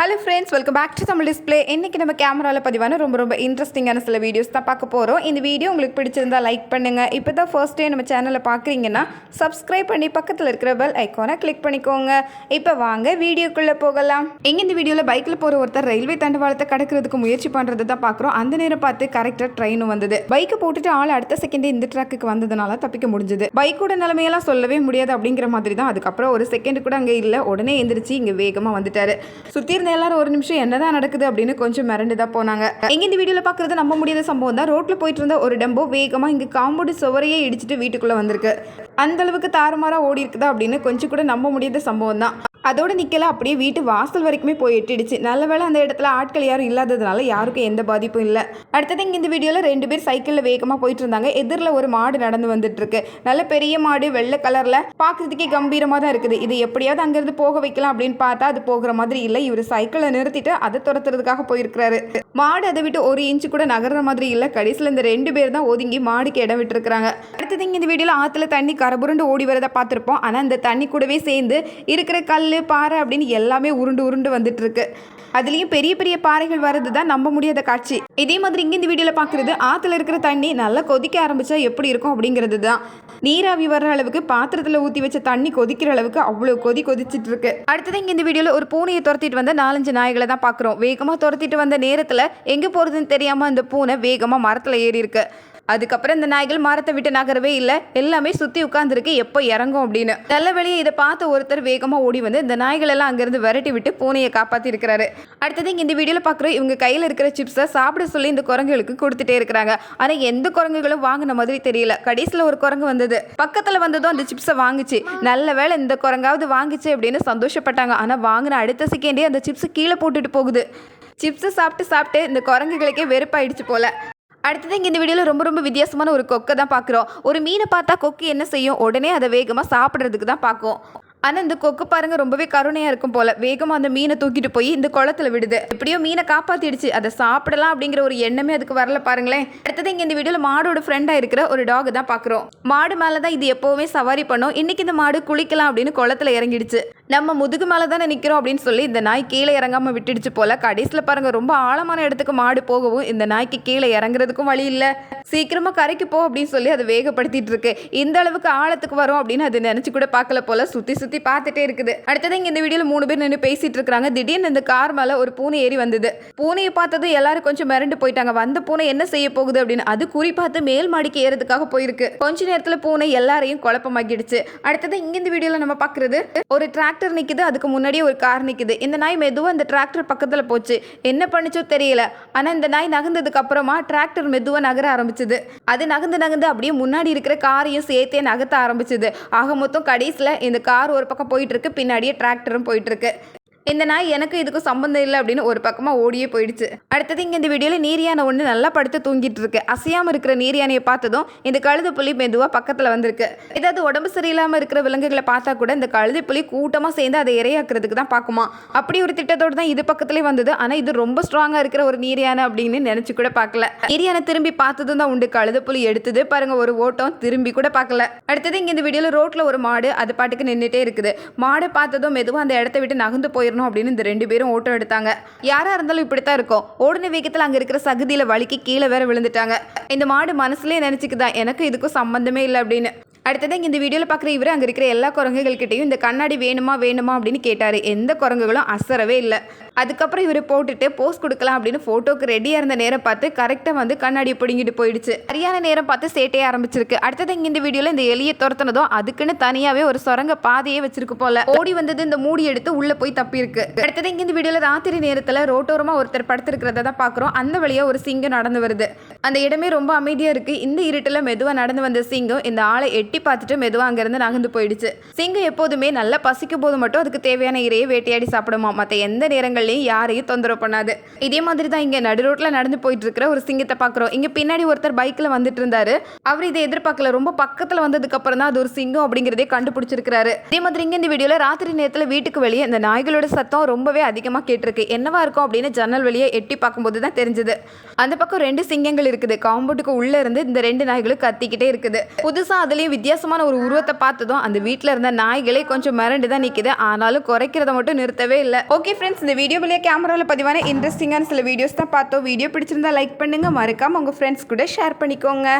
Hello friends welcome back to Tamil display இன்றைக்கி நம்ம கேமராவில் பதிவான ரொம்ப ரொம்ப இன்ட்ரெஸ்டிங்கான சில வீடியோஸ் தான் பார்க்க போகிறோம் இந்த வீடியோ உங்களுக்கு பிடிச்சிருந்தா லைக் பண்ணுங்கள் இப்போ தான் ஃபர்ஸ்ட் டே நம்ம சேனலை பார்க்குறீங்கன்னா சப்ஸ்கிரைப் பண்ணி பக்கத்தில் இருக்கிற பெல் ஐக்கானை கிளிக் பண்ணிக்கோங்க. இப்போ வாங்க வீடியோக்குள்ளே போகலாம். எங்கே இந்த வீடியோவில் பைக்கில் போகிற ஒருத்தர் ரயில்வே தண்டவாளத்தை கடக்கிறதுக்கு முயற்சி பண்ணுறது தான் பார்க்குறோம். அந்த நேரம் பார்த்து கரெக்டாக ட்ரெயினும் வந்தது. பைக்கை போட்டுட்டு ஆள் அடுத்த செகண்டே இந்த ட்ராக்குக்கு வந்ததுனால தப்பிக்க முடிஞ்சது. பைக்கோட நிலைமையெல்லாம் சொல்லவே முடியாது அப்படிங்கிற மாதிரி தான். அதுக்கப்புறம் ஒரு செகண்ட் கூட அங்கே இல்லை. உடனே எந்திரிச்சு இங்கே வேகமாக வந்துட்டார். சுற்றி இருந்த எல்லாரும் ஒரு நிமிஷம் என்னதான் நடக்குது அப்படின்னு கொஞ்சம் மிரண்டு தான் போனாங்க. எங்க இந்த வீடியோவில் பார்க்குறது நம்ப முடியாத சம்பவம் தான். ரோட்டில் போயிட்டு இருந்த ஒரு டெம்போ வேகமாக இங்கே காம்பவுண்ட் சுவரையே இடிச்சிட்டு வீட்டுக்குள்ளே வந்திருக்கு. அந்தளவுக்கு தாறுமாறாக ஓடி இருக்குதா அப்படின்னு கொஞ்சம் கூட நம்ப முடியாத சம்பவம் தான். அதோடு நிற்கல அப்படியே வீட்டு வாசல் வரைக்குமே போய் எட்டிடுச்சு. நல்ல வேலை அந்த இடத்துல ஆட்கள் யாரும் இல்லாததுனால யாருக்கும் எந்த பாதிப்பும் இல்லை. அடுத்தது இங்கே இந்த வீடியோவில் ரெண்டு பேர் சைக்கிளில் வேகமாக போயிட்டு இருந்தாங்க. எதிரில் ஒரு மாடு நடந்து வந்துட்டு இருக்கு நல்ல பெரிய மாடு வெள்ளை கலரில். பார்க்குறதுக்கே கம்பீரமாக தான் இருக்குது. இது எப்படியாவது அங்கேருந்து போக வைக்கலாம் அப்படின்னு பார்த்தா அது போகிற மாதிரி இல்லை. இவர் சைக்கிளை நிறுத்திட்டு அதை துரத்துறதுக்காக போயிருக்கிறாரு. மாடு அதை விட்டு ஒரு இன்ச்சு கூட நகர்ற மாதிரி இல்லை. கடைசியில் இந்த ரெண்டு பேர் தான் ஒதுங்கி மாடுக்கு இடம் விட்டுருக்குறாங்க. அடுத்தது இங்கே இந்த வீடியோவில் ஆற்றுல தண்ணி கரபுருண்டு ஓடி வரதை பார்த்துருப்போம். ஆனால் அந்த தண்ணி கூடவே சேர்ந்து இருக்கிற கல் பாறை அப்படின்னு எல்லாமே உருண்டு உருண்டு வந்துட்டு இருக்கு அதுலேயும் பெரிய பெரிய பாறைகள் வர்றது தான் நம்ப முடியாத காட்சி. இதே மாதிரி இங்கே இந்த வீடியோவில் பார்க்குறது ஆற்றுல இருக்கிற தண்ணி நல்லா கொதிக்க ஆரம்பித்தா எப்படி இருக்கும் அப்படிங்கிறது தான் நீராவி வர்ற அளவுக்கு பாத்திரத்தில் ஊற்றி வச்ச தண்ணி கொதிக்கிற அளவுக்கு அவ்வளோ கொதி கொதிச்சிட்டு இருக்கு அடுத்தது இங்கே இந்த வீடியோவில் ஒரு பூனையை துரத்திட்டு வந்த நாலஞ்சு நாய்களை தான் பார்க்குறோம். வேகமாக துரத்திட்டு வந்த நேரத்தில் எங்கே போகிறதுன்னு தெரியாமல் அந்த பூனை வேகமாக மரத்தில் ஏறி இருக்கு அதுக்கப்புறம் இந்த நாய்கள் மரத்தை விட்டு நகரவே இல்லை. எல்லாமே சுற்றி உட்காந்துருக்கு எப்போ இறங்கும் அப்படின்னு. நல்ல வெளியே இதை பார்த்த ஒருத்தர் வேகமாக ஓடி வந்து இந்த நாய்கள் எல்லாம் அங்கேருந்து விரட்டி விட்டு பூனையை காப்பாற்றி இருக்கிறாரு அடுத்தது இந்த வீடியோவில் பார்க்குறோம் இவங்க கையில் இருக்கிற சிப்ஸை சாப்பிட சொல்லி இந்த குரங்குகளுக்கு கொடுத்துட்டே இருக்கிறாங்க. ஆனால் எந்த குரங்குகளும் வாங்கின மாதிரி தெரியல. கடைசியில் ஒரு குரங்கு வந்தது. பக்கத்தில் வந்ததும் அந்த சிப்ஸை வாங்குச்சு. நல்ல வேளை இந்த குரங்காவது வாங்குச்சு அப்படின்னு சந்தோஷப்பட்டாங்க. ஆனால் வாங்கின அடுத்த செகண்டே அந்த சிப்ஸை கீழே போட்டுட்டு போகுது. சிப்ஸை சாப்பிட்டு சாப்பிட்டு இந்த குரங்குகளுக்கே வெறுப்பாயிடுச்சு போல. அடுத்தது இங்கே இந்த வீடியோவில் ரொம்ப ரொம்ப வித்தியாசமான ஒரு கொக்கை தான் பார்க்குறோம் ஒரு மீனை பார்த்தா கொக்கு என்ன செய்யும்? உடனே அதை வேகமாக சாப்பிட்றதுக்கு தான் பார்க்கும் ஆனால் இந்த கொக்கு பாருங்க ரொம்பவே கருணையாக இருக்கும் போல. வேகமாக அந்த மீனை தூக்கிட்டு போய் இந்த குளத்துல விடுது. எப்படியோ மீனை காப்பாத்திடுச்சு. அதை சாப்பிடலாம் அப்படிங்கிற ஒரு எண்ணமே அதுக்கு வரல பாருங்களேன். அடுத்தது இங்கே இந்த வீடியோவில் மாடோட ஃப்ரெண்டாக இருக்கிற ஒரு டாக் தான் பார்க்குறோம் மாடு மேலே தான் இது எப்போவுமே சவாரி பண்ணும். இன்னைக்கு இந்த மாடு குளிக்கலாம் அப்படின்னு குளத்துல இறங்கிடுச்சு. நம்ம முதுகு மேலே தானே நிற்கிறோம் அப்படின்னு சொல்லி இந்த நாய் கீழே இறங்காமல் விட்டுடுச்சு போல. கடைசியில் பாருங்க ரொம்ப ஆழமான இடத்துக்கு மாடு போகவும் இந்த நாய்க்கு கீழே இறங்குறதுக்கும் வழி இல்லை. சீக்கிரமாக கரைக்கு போ அப்படின்னு சொல்லி அதை வேகப்படுத்திட்டு இருக்கு. இந்த அளவுக்கு ஆழத்துக்கு வரும் அப்படின்னு அது நினச்சி கூட பார்க்கல போல. சுற்றி சுற்றி பார்த்துட்டே இருக்குது. அடுத்தது இங்கே இந்த வீடியோவில் மூணு பேர் நின்று பேசிட்டு இருக்காங்க திடீர்னு இந்த கார் மேலே ஒரு பூனை ஏறி வந்தது. பூனையை பார்த்தது எல்லாரும் கொஞ்சம் மிரண்டு போயிட்டாங்க. வந்த பூனை என்ன செய்ய போகுது அப்படின்னு அது குறி பார்த்து மேல் மாடிக்கு ஏறதுக்காக போயிருக்கு. கொஞ்ச நேரத்தில் பூனை எல்லாரையும் குழப்பமாக்கிடுச்சு. அடுத்தது இங்கே இந்த வீடியோவில் நம்ம பார்க்கறது ஒரு டிராக்டர் நிக்குது அதுக்கு முன்னாடியே ஒரு கார் நிற்கிது இந்த நாய் மெதுவாக அந்த டிராக்டர் பக்கத்தில் போச்சு. என்ன பண்ணுச்சோ தெரியல. ஆனால் இந்த நாய் நகர்ந்ததுக்கு அப்புறமா டிராக்டர் மெதுவாக நகர ஆரம்பிச்சது. அது நகர்ந்து நகர்ந்து அப்படியே முன்னாடி இருக்கிற காரையும் சேர்த்தே நகர்த்த ஆரம்பிச்சுது. ஆக மொத்தம் கடைசியில் இந்த கார் ஒரு பக்கம் போயிட்டு இருக்கு பின்னாடியே டிராக்டரும் போயிட்டு இருக்கு. இந்த நாய் எனக்கு இதுக்கும் சம்பந்தம் இல்லை அப்படின்னு ஒரு பக்கமாக ஓடியே போயிடுச்சு. அடுத்தது இங்கே இந்த வீடியோவில் நீரியான ஒன்று நல்லா படுத்து தூங்கிட்டு இருக்கு. அசையாமல் இருக்கிற நீரியானையை பார்த்ததும் இந்த கழுது புலி மெதுவாக பக்கத்தில் வந்திருக்கு. ஏதாவது உடம்பு சரியில்லாமல் இருக்கிற விலங்குகளை பார்த்தா கூட இந்த கழுது புலி கூட்டமாக சேர்ந்து அதை இரையாக்குறதுக்கு தான் பார்க்குமா? அப்படி ஒரு திட்டத்தோடு தான் இது பக்கத்துலேயே வந்தது. ஆனால் இது ரொம்ப ஸ்ட்ராங்காக இருக்கிற ஒரு நீரியானை அப்படின்னு நினச்சி கூட பார்க்கல. நீரியானை திரும்பி பார்த்ததும் தான் உண்டு கழுது புலி எடுத்தது. பாருங்க ஒரு ஓட்டம் திரும்பி கூட பார்க்கல. அடுத்தது இங்கே இந்த வீடியோவில் ரோட்டில் ஒரு மாடு அது பாட்டுக்கு நின்றுட்டே இருக்குது. மாடை பார்த்ததும் மெதுவாக அந்த இடத்த விட்டு நகர்ந்து போயிடணும் அப்படின்னு இந்த ரெண்டு பேரும் ஓட்டம் எடுத்தாங்க. யாராக இருந்தாலும் இப்படித்தான் இருக்கும். ஓடின வேகத்தில் அங்கே இருக்கிற சகுதியில் வலிக்கு கீழே வேற விழுந்துட்டாங்க. இந்த மாடு மனசுலேயே நினச்சிக்குதான் எனக்கு இதுக்கும் சம்பந்தமே இல்லை அப்படின்னு. அடுத்தது இந்த வீடியோவில் பார்க்குற இவர் அங்கே இருக்கிற எல்லா குரங்குகள்கிட்டையும் இந்த கண்ணாடி வேணுமா வேணுமா அப்படின்னு கேட்டார். எந்த குரங்குகளும் அசரவே இல்லை. அதுக்கப்புறம் இவர் போட்டுட்டு போஸ் கொடுக்கலாம் அப்படின்னு ஃபோட்டோக்கு ரெடியாக இருந்த நேரம் பார்த்து கரெக்டாக வந்து கண்ணாடியை பிடுங்கிட்டு போயிடுச்சு. சரியான நேரம் பார்த்து சேட்டையே ஆரம்பிச்சிருக்கு. அடுத்தது இங்கே இந்த வீடியோவில் இந்த எலியை துரத்துனதும் அதுக்குன்னு தனியாகவே ஒரு சுரங்க பாதையே வச்சிருக்கு போல. ஓடி வந்தது இந்த மூடி எடுத்து உள்ளே போய் தப்பியிருக்கு. அடுத்தது இங்கே இந்த வீடியோவில் ராத்திரி நேரத்தில் ரோட்டோரமாக ஒருத்தர் படுத்திருக்கிறத தான் பார்க்குறோம் அந்த வழியாக ஒரு சிங்கம் நடந்து வருது. அந்த இடமே ரொம்ப அமைதியாக இருக்கு. இந்த இருட்டில் மெதுவாக நடந்து வந்த சிங்கம் இந்த ஆளை எட்டி பார்த்துட்டு மெதுவாக அங்கேருந்து நகர்ந்து போயிடுச்சு. சிங்கம் எப்போதுமே நல்லா பசிக்கும் போது மட்டும் அதுக்கு தேவையான இரையை வேட்டையாடி சாப்பிடுமா? மற்ற எந்த நேரங்கள்லையும் யாரையும் தொந்தரவு பண்ணாது. இதே மாதிரி தான் இங்கே நடு ரோட்டில் நடந்து போயிட்டு இருக்கிற ஒரு சிங்கத்தை பார்க்குறோம் இங்கே பின்னாடி ஒருத்தர் பைக்கில் வந்துட்டு இருந்தாரு. அவர் இதை எதிர்பார்க்கல. ரொம்ப பக்கத்தில் வந்ததுக்கு அப்புறம் தான் அது ஒரு சிங்கம் அப்படிங்கிறதே கண்டுபிடிச்சிருக்கிறாரு. இதே மாதிரி இங்கே இந்த வீடியோவில் ராத்திரி நேரத்தில் வீட்டுக்கு வெளியே இந்த நாய்களோட சத்தம் ரொம்பவே அதிகமாக கேட்டிருக்கு. என்னவா இருக்கும் அப்படின்னு ஜன்னல் வழியை எட்டி பார்க்கும்போது தான் தெரிஞ்சது. அந்த பக்கம் ரெண்டு சிங்கங்கள் இருக்குது. காம்பவுண்டுக்கு உள்ளே இருந்து இந்த ரெண்டு நாய்களும் கத்திக்கிட்டே இருக்குது. புதுசாக அதுலேயும் வித்தியாசமான ஒரு உருவத்தை பார்த்ததும் அந்த வீட்டில் இருந்த நாய்களே கொஞ்சம் மிரண்டு தான் நிற்கிது ஆனாலும் குறைக்கிறத மட்டும் நிறுத்தவே இல்லை. ஓகே ஃப்ரெண்ட்ஸ் இந்த வீடியோவிலேயே கேமராவில் பதிவான இன்ட்ரெஸ்டிங்கான சில வீடியோஸ் தான் பார்த்தோம். வீடியோ பிடிச்சிருந்தா லைக் பண்ணுங்கள் மறக்காமல் உங்கள் ஃப்ரெண்ட்ஸ் கூட ஷேர் பண்ணிக்கோங்க.